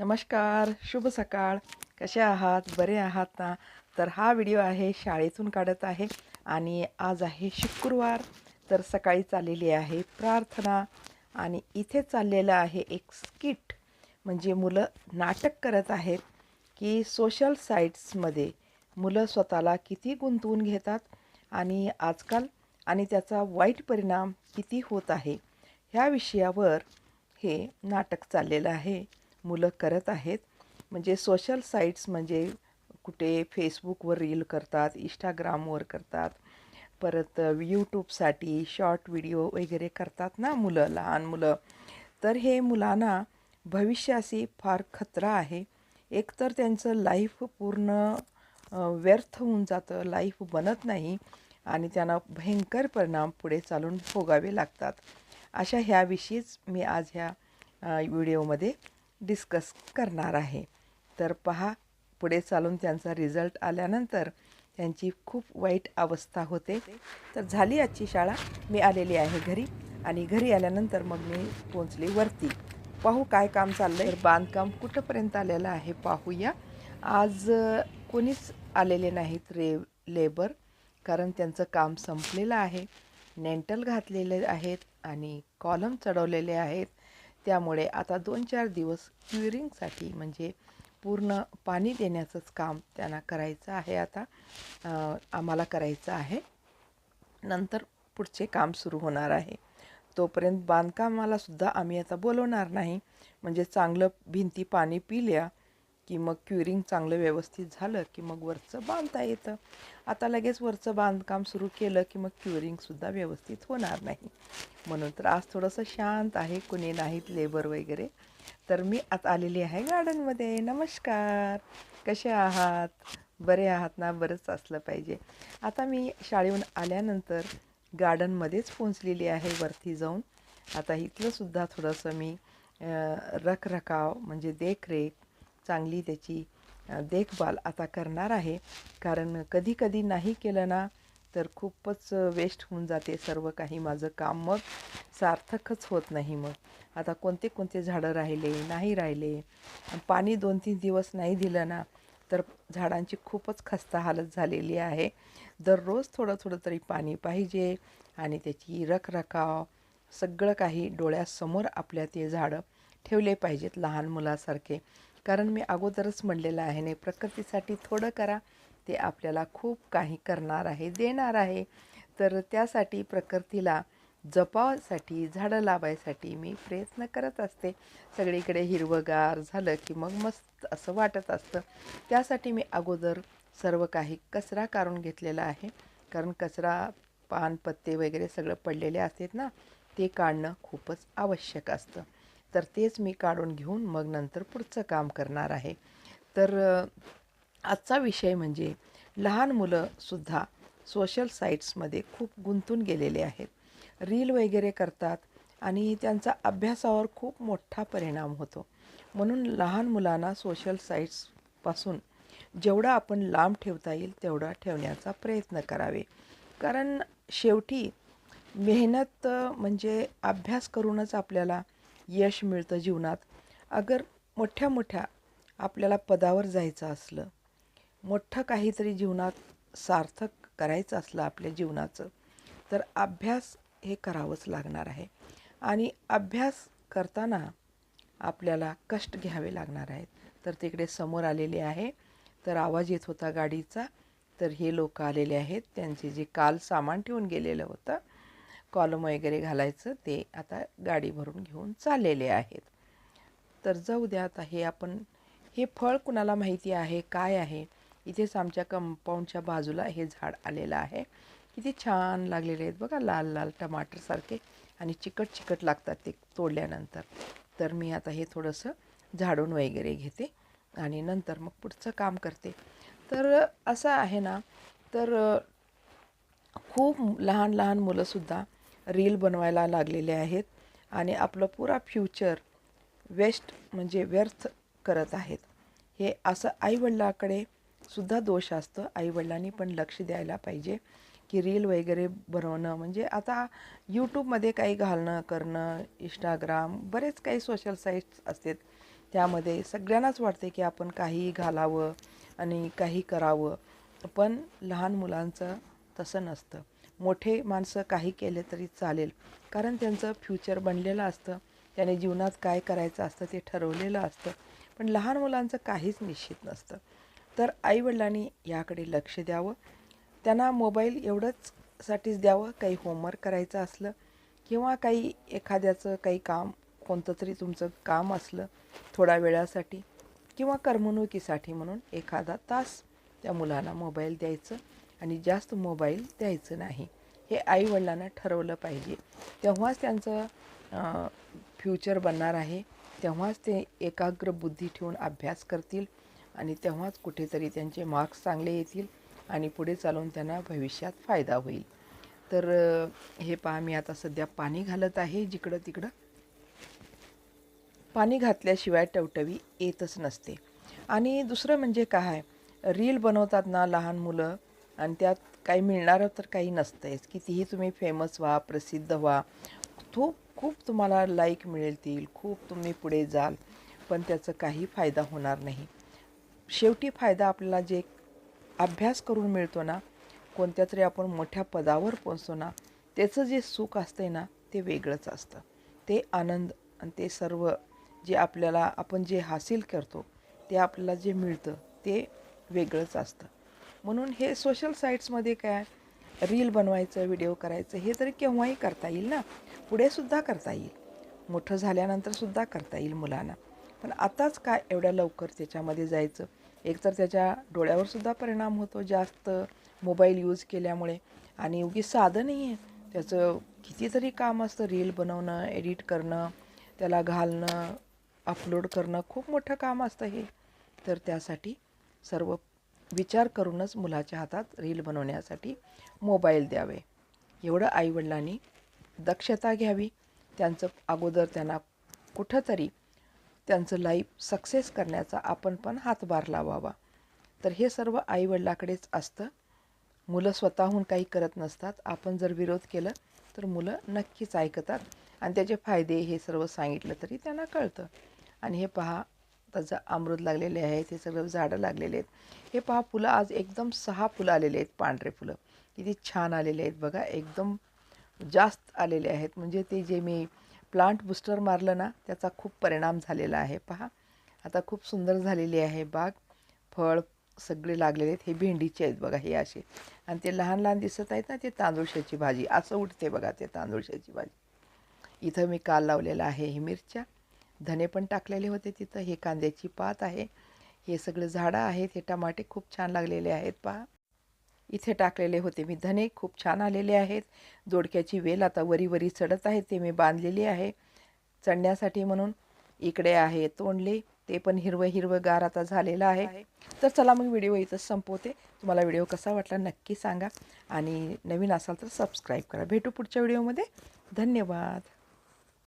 नमस्कार शुभ सकाळ. कसे आहात? बरे आहात ना? तर हा व्हिडिओ आहे शाळेतून काढत आहे आणि आज आहे शुक्रवार. तर सकाळी चाललेली आहे प्रार्थना आणि इथे चाललेलं आहे एक स्किट म्हणजे मुलं नाटक करत आहेत की सोशल साईट्समध्ये मुलं स्वतःला किती गुंतवून घेतात आणि आजकाल आणि त्याचा वाईट परिणाम किती होत आहे? ह्या विषयावर हे नाटक चाललेलं आहे. मुलं करत आहेत. म्हणजे सोशल साईट्स म्हणजे कुठे फेसबुकवर रील करतात इंस्टाग्रामवर करतात. परत यूट्यूबसाठी शॉर्ट व्हिडिओ वगैरे करतात ना मुलं लहान मुलं. तर हे मुलांना भविष्याशी फार खतरा आहे. एकतर त्यांचं लाईफ पूर्ण व्यर्थ होऊन जातं लाईफ बनत नाही. आणि त्यांना भयंकर परिणाम पुढे चालून भोगावे लागतात. अशा ह्याविषयीच मी आज ह्या व्हिडिओमध्ये डिस्कस करणार आहे. तर पहा पुढे चालून त्यांचा रिझल्ट आल्यानंतर त्यांची खूप वाईट अवस्था होते. तर झाली आजची शाळा. मी आलेली आहे घरी आणि घरी आल्यानंतर मग मी पोचली वरती. पाहू काय काम चाललं आहे बांधकाम कुठंपर्यंत आलेलं आहे पाहूया. आज कोणीच आलेले नाहीत रे लेबर कारण त्यांचं काम संपलेलं आहे. नेंटल घातलेले आहेत आणि कॉलम चढवलेले आहेत. त्यामुळे आता दोन चार दिवस क्युरिंगसाठी म्हणजे पूर्ण पाणी देण्याचंच काम त्यांना करायचं आहे आता. आम्हाला करायचं आहे. नंतर पुढचे काम सुरू होणार आहे. तोपर्यंत बांधकामालासुद्धा आम्ही आता बोलवणार नाही. म्हणजे चांगलं भिंती पाणी पिल्या की मग क्युरिंग चांगलं व्यवस्थित झालं की मग वरचं बांधता येतं. आता लगेच वरचं बांधकाम सुरू केलं की मग क्युरिंगसुद्धा व्यवस्थित होणार नाही. म्हणून तर आज थोडंसं शांत आहे कुणी नाहीत लेबर वगैरे. तर मी आता आलेली आहे गार्डनमध्ये. नमस्कार. कसे आहात? बरे आहात ना? बरंच असलं पाहिजे. आता मी शाळेहून आल्यानंतर गार्डनमध्येच पोचलेली आहे वरती जाऊन. आता इथलंसुद्धा थोडंसं मी रखरखाव म्हणजे देखरेख चांगली त्याची देखभाल आता करणार आहे. कारण कधी कधी नाही केलं ना तर खूपच वेस्ट होऊन जाते सर्व काही माझं काम. मग सार्थकच होत नाही मग. आता कोणते कोणते झाडं राहिले नाही राहिले. पाणी दोन तीन दिवस नाही दिलं ना तर झाडांची खूपच खस्ता हालत झालेली आहे. दररोज थोडं थोडं तरी पाणी पाहिजे आणि त्याची रखरखाव सगळं काही डोळ्यासमोर आपल्या ते झाडं ठेवले पाहिजेत लहान मुलासारखे. कारण मी अगोदरच म्हणलेलं आहे नाही प्रकृतीसाठी थोडं करा. ते आपल्याला खूप काही करणार आहे देणार आहे. तर त्यासाठी प्रकृतीला जपावासाठी झाडं लावायसाठी मी प्रयत्न करत असते. सगळीकडे हिरवगार झालं की मग मस्त असं वाटत असतं. त्यासाठी मी अगोदर सर्व काही कचरा काढून घेतलेला आहे. कारण कचरा पान पत्ते वगैरे सगळं पडलेले असतात ना ते काढणं खूपच आवश्यक असतं. तर तेच मी काढून घेऊन मग नंतर पुढचं काम करणार आहे. तर आजचा विषय म्हणजे लहान मुलंसुद्धा सोशल साईट्समध्ये खूप गुंतून गेलेले आहेत. रील वगैरे करतात आणि त्यांचा अभ्यासावर खूप मोठा परिणाम होतो. म्हणून लहान मुलांना सोशल साईट्सपासून जेवढं आपण लांब ठेवता येईल तेवढा ठेवण्याचा प्रयत्न करावे. कारण शेवटी मेहनत म्हणजे अभ्यास करूनच आपल्याला यश मिळतं जीवनात. अगर मोठ्या मोठ्या आपल्याला पदावर जायचं असलं मोठं काहीतरी जीवनात सार्थक करायचं असलं आपल्या जीवनाचं तर अभ्यास हे करावंच लागणार आहे. आणि अभ्यास करताना आपल्याला कष्ट घ्यावे लागणार आहेत. तर तिकडे समोर आलेले आहे तर आवाज येत होता गाडीचा तर हे लोक आलेले आहेत. त्यांचे जे काल सामान ठेवून गेलेलं होतं कॉलम वगैरे घालायचं ते आता गाडी भरून घेऊन चाललेले आहेत. तर जाऊ द्या आता हे आपण हे फळ कुणाला माहिती आहे काय आहे? इथेच आमच्या कंपाऊंडच्या बाजूला हे झाड आलेलं आहे. किती छान लागलेले आहेत बघा लाल लाल टमाटरसारखे आणि चिकट चिकट लागतात ते तोडल्यानंतर. तर मी आता हे थोडंसं झाडून वगैरे घेते आणि नंतर मग पुढचं काम करते. तर असं आहे ना तर खूप लहान लहान मुलंसुद्धा रील बनवायला लागलेले आहेत आणि आपलं पुरा फ्युचर वेस्ट म्हणजे व्यर्थ करत आहेत. हे असं आईवडिलाकडे सुद्धा दोष असतं. आईवडिलांनी पण लक्ष द्यायला पाहिजे की रील वगैरे बनवणं म्हणजे आता यूट्यूबमध्ये काही घालणं करणं इंस्टाग्राम बरेच काही सोशल साईट्स असतात. त्यामध्ये सगळ्यांनाच वाटते की आपण काहीही घालावं आणि काही करावं. पण लहान मुलांचं तसं नसतं. मोठे माणसं काही केले तरी चालेल. कारण त्यांचं फ्युचर बनलेलं असतं. त्याने जीवनात काय करायचं असतं ते ठरवलेलं असतं. पण लहान मुलांचं काहीच निश्चित नसतं. तर आईवडिलांनी याकडे लक्ष द्यावं. त्यांना मोबाईल एवढंच साठीच द्यावं. काही होमवर्क करायचं असलं किंवा काही एखाद्याचं काही काम कोणतं तरी तुमचं काम असलं थोड्या वेळासाठी किंवा करमणुकीसाठी म्हणून एखादा तास त्या मुलांना मोबाईल द्यायचं. आणि जास्त मोबाईल द्यायचं नाही. हे आईवडिलांना ठरवलं पाहिजे. तेव्हाच त्यांचं फ्युचर बनणार आहे. तेव्हाच ते एकाग्र बुद्धी ठेवून अभ्यास करतील आणि तेव्हाच कुठेतरी त्यांचे मार्क्स चांगले येतील आणि पुढे चालून त्यांना भविष्यात फायदा होईल. तर हे पहा मी आता सध्या पाणी घालत आहे जिकडं तिकडं पाणी घातल्याशिवाय टवटवी येतच नसते. आणि दुसरं म्हणजे काय? रील बनवतात ना लहान मुलं आणि त्यात काही मिळणारं तर काही नसतंच कितीही तुम्ही फेमस व्हा प्रसिद्ध व्हा खूप खूप तुम्हाला लाईक मिळतील खूप तुम्ही पुढे जाल पण त्याचं काही फायदा होणार नाही. शेवटी फायदा आपल्याला जे अभ्यास करून मिळतो ना कोणत्या तरी आपण मोठ्या पदावर पोचतो ना त्याचं जे सुख असतंय ना ते वेगळंच असतं. ते आनंद आणि ते सर्व जे आपल्याला आपण जे हासिल करतो ते आपल्याला जे मिळतं ते वेगळंच असतं. म्हणून हे सोशल साईट्समध्ये काय? रील बनवायचं व्हिडिओ करायचं हे तरी केव्हाही करता येईल ना? पुढेसुद्धा करता येईल. मोठं झाल्यानंतरसुद्धा करता येईल मुलांना. पण आताच काय एवढ्या लवकर त्याच्यामध्ये जायचं? एकतर त्याच्या डोळ्यावरसुद्धा परिणाम होतो जास्त मोबाईल यूज केल्यामुळे. आणि उगी साधं नाही आहे. त्याचं कितीतरी काम असतं रील बनवणं एडिट करणं त्याला घालणं अपलोड करणं. खूप मोठं काम असतं हे. तर त्यासाठी सर्व विचार करूनच मुलाच्या हातात रील बनवण्यासाठी मोबाईल द्यावे. एवढं आईवडिलांनी दक्षता घ्यावी. त्यांचं अगोदर त्यांना कुठंतरी त्यांचं लाईफ सक्सेस करण्याचा आपण पण हातभार लावावा. तर हे सर्व आईवडिलाकडेच असतं. मुलं स्वतःहून काही करत नसतात. आपण जर विरोध केलं तर मुलं नक्कीच ऐकतात. आणि त्याचे फायदे हे सर्व सांगितलं तरी त्यांना कळतं. आणि हे पहा त्याचं अमृत लागलेले आहे हे सगळं झाडं लागलेले आहेत. हे पहा फुलं आज एकदम सहा फुलं आलेले आहेत पांढरे फुलं. किती छान आलेले आहेत बघा एकदम जास्त आलेले आहेत. म्हणजे ते जे मी प्लांट बुस्टर मारलं ना त्याचा खूप परिणाम झालेला आहे. पहा आता खूप सुंदर झालेली आहे बाग. फळ सगळे लागलेले आहेत. हे भेंडीचे आहेत बघा हे असे. आणि ते लहान लहान दिसत आहेत ना ते तांदूळशाची भाजी. असं उठते बघा ते तांदूळशाची भाजी. इथं मी काल लावलेलं आहे हे मिरच्या. धने पण टाकलेले होते तिथं. हे कांद्याची पात आहे. हे सगळं झाडं आहेत. हे टमाटे खूप छान लागलेले आहेत पहा. इथे टाकलेले होते मी धने. खूप छान आलेले आहेत. जोडक्याची वेल आता वरी वरी चढत आहे. ते मी बांधलेली आहे. चढण्यासाठी म्हणून इकडे आहे तोंडले. ते पण हिरवं हिरवं गार आता झालेलं आहे. तर चला मग व्हिडिओ इथंच संपवते. तुम्हाला व्हिडिओ कसा वाटला नक्की सांगा. आणि नवीन असाल तर सबस्क्राईब करा. भेटू पुढच्या व्हिडिओमध्ये. धन्यवाद.